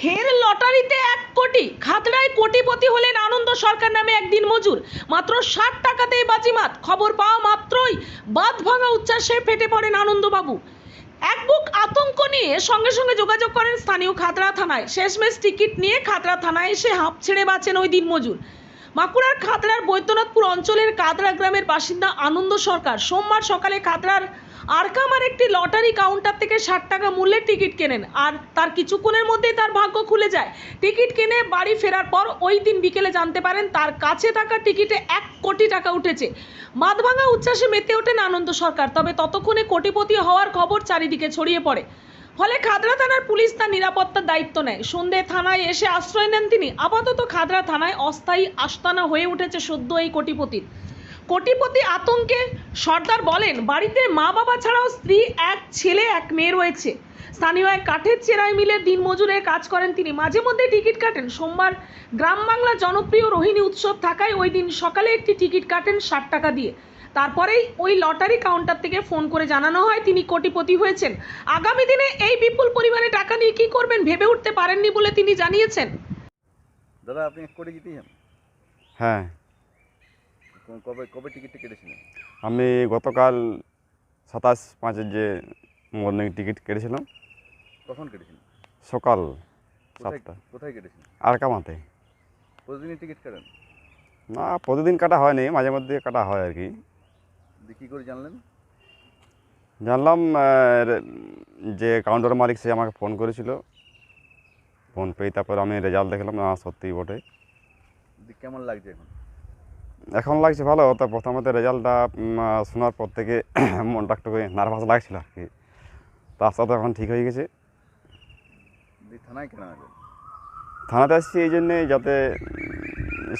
ফের লটারিতে এক কোটি, খাতড়ায় কোটিপতি হলেন আনন্দ সরকার নামে একদিন মজুর। মাত্র ষাট টাকাতেই বাজিমাত, খবর পাওয়া মাত্রই বাদ ভাঙা উচ্ছ্বাসে ফেটে পড়েন আনন্দবাবু। এক বুক আতঙ্ক নিয়ে সঙ্গে সঙ্গে যোগাযোগ করেন স্থানীয় খাতড়া থানায়। শেষমেশ টিকিট নিয়ে খাতড়া থানায় এসে হাঁপ ছেড়ে বাঁচেন ওই দিন মজুর। বাঁকুড়ার খাতড়ার বৈদ্যনাথপুর অঞ্চলের কাতরা গ্রামের বাসিন্দা আনন্দ সরকার। সোমবার সকালে খাতড়ার আরকামার একটি লটারি কাউন্টার থেকে ষাট টাকা মূল্যের টিকিট কেনেন। আর তার কিছুক্ষণের মধ্যেই তার ভাগ্য খুলে যায়। টিকিট কিনে বাড়ি ফেরার পর ওই দিন বিকেলে জানতে পারেন তার কাছে থাকা টিকিটে এক কোটি টাকা উঠেছে। মাদভাঙা উচ্ছ্বাসে মেতে ওঠেন আনন্দ সরকার, তবে ততক্ষণে কোটিপতি হওয়ার খবর চারিদিকে ছড়িয়ে পড়ে। ফলে খাদড়া থানার পুলিশ তার নিরাপত্তার দায়িত্ব নেয়। সন্ধ্যে থানায় এসে আশ্রয় নেন তিনি। আপাতত খাদড়া থানায় অস্থায়ী আস্তানা হয়ে উঠেছে সদ্য এই কোটিপতির। কোটিপতি আতঙ্কে সর্দার বলেন বাড়িতে মা বাবা ছাড়াও স্ত্রী এক ছেলে এক মেয়ে রয়েছে। স্থানীয় এক কাঠের চেরাই মিলে দিনমজুরের কাজ করেন তিনি। মাঝে মধ্যে টিকিট কাটেন। সোমবার গ্রাম বাংলা জনপ্রিয় রোহিণী উৎসব থাকায় ওই দিন সকালে একটি টিকিট কাটেন ষাট টাকা দিয়ে। তারপরেই ওই লটারি কাউন্টার থেকে ফোন করে জানানো হয় তিনি কোটিপতি হয়েছেন। আগামী দিনে এই বিপুল পরিমাণে টাকা নিয়ে কী করবেন ভেবে উঠতে পারেননি বলে তিনি জানিয়েছেন। দাদা আপনি কোটি জিতেছেন হ্যাঁ। কবে কবে টিকিটটা কেটেছিলেন আমি গতকাল সাতাশ পাঁচের যে মর্নিং টিকিট কেটেছিলাম। কখন কেটেছিলেন সকাল কোথায় সাতটা। কোথায় কেটেছিলেন আরকামাতে। প্রতিদিনই টিকিট কাটেন? না প্রতিদিন কাটা হয়নি মাঝে মধ্যে কাটা হয় আর কি। দিয়ে কী করে জানলেন? জানলাম আহ, যে কাউন্টার মালিক সে আমাকে ফোন করেছিল। ফোন পেয়ে তারপর আমি রেজাল্ট দেখলাম না সত্যিই বটে। দিয়ে কেমন লাগছে এখন? এখন লাগছে ভালো তো প্রথমত রেজাল্টটা শোনার পর থেকে মনটা একটু নার্ভাস লাগছিল আর কি। তার সাথে এখন ঠিক হয়ে গেছে। থানায় কেন থানাতে আসছি এই জন্যে যাতে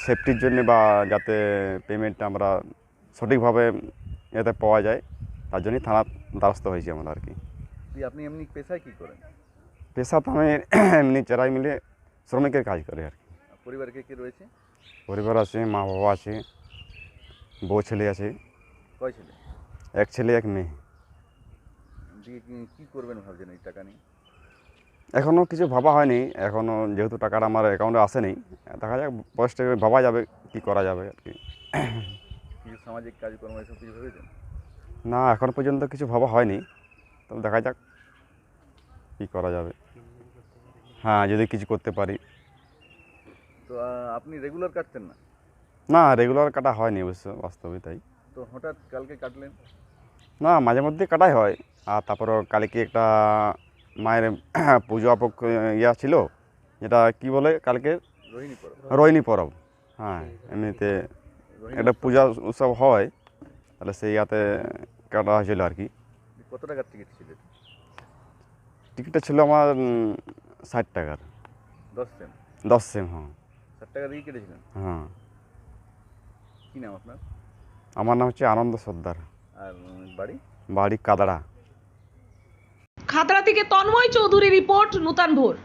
সেফটির জন্যে বা যাতে পেমেন্টটা আমরা সঠিকভাবে যাতে পাওয়া যায় তার জন্যই থানার দ্বারস্থ হয়েছি আমরা আর কি। আপনি এমনি পেশায় কী করেন? পেশা তো আমি এমনি চেরাই মিলে শ্রমিকের কাজ করে আর কি। আর পরিবারে কে কে রয়েছে? পরিবার আছে মা বাবা আছে বউ ছেলে আছে। কয় ছেলে? এক ছেলে এক মেয়ে। দিয়ে কি- কী করবেন ভাবছেন এই টাকা নিয়ে? এখনও কিছু ভাবা হয়নি এখনও যেহেতু টাকাটা আমার অ্যাকাউন্টে আসেনি দেখা যাক বয়সটা ভাবা যাবে কি করা যাবে আর কি। কিছু সামাজিক কাজকর্ম এসব কিছু ভেবেছেন? না এখন পর্যন্ত কিছু ভাবা হয়নি তবে দেখা যাক কী করা যাবে। হ্যাঁ যদি কিছু করতে পারি। তো আপনি রেগুলার কাটতেন না? না রেগুলার কাটা হয়নি অবশ্য বাস্তবে তাই। তো হঠাৎ কালকে কাটলেন? না মাঝে মধ্যে কাটাই হয়। আর তারপরও কালকে একটা মায়ের পুজো আপক ইয়া ছিল যেটা কি বলে কালকে? রোহিণী পরব। রোহিণী পরব। হ্যাঁ এমনিতে একটা পূজা উৎসব হয় তাহলে সেই ইয়াতে কাটা হয়েছিল আর কি। কত টাকার টিকিট ছিল টিকিটটা ছিল আমার ষাট টাকার। দশ সেম? দশ সেম হ্যাঁ। টাকা দিয়ে কেটেছিলেন? হ্যাঁ। কি নাম আপনার? আমার নাম হচ্ছে আনন্দ সর্দার। আর উম, বাড়ি? বাড়ি কাদড়া। খাতড়া থেকে তন্ময় চৌধুরী রিপোর্ট নূতন ভোর।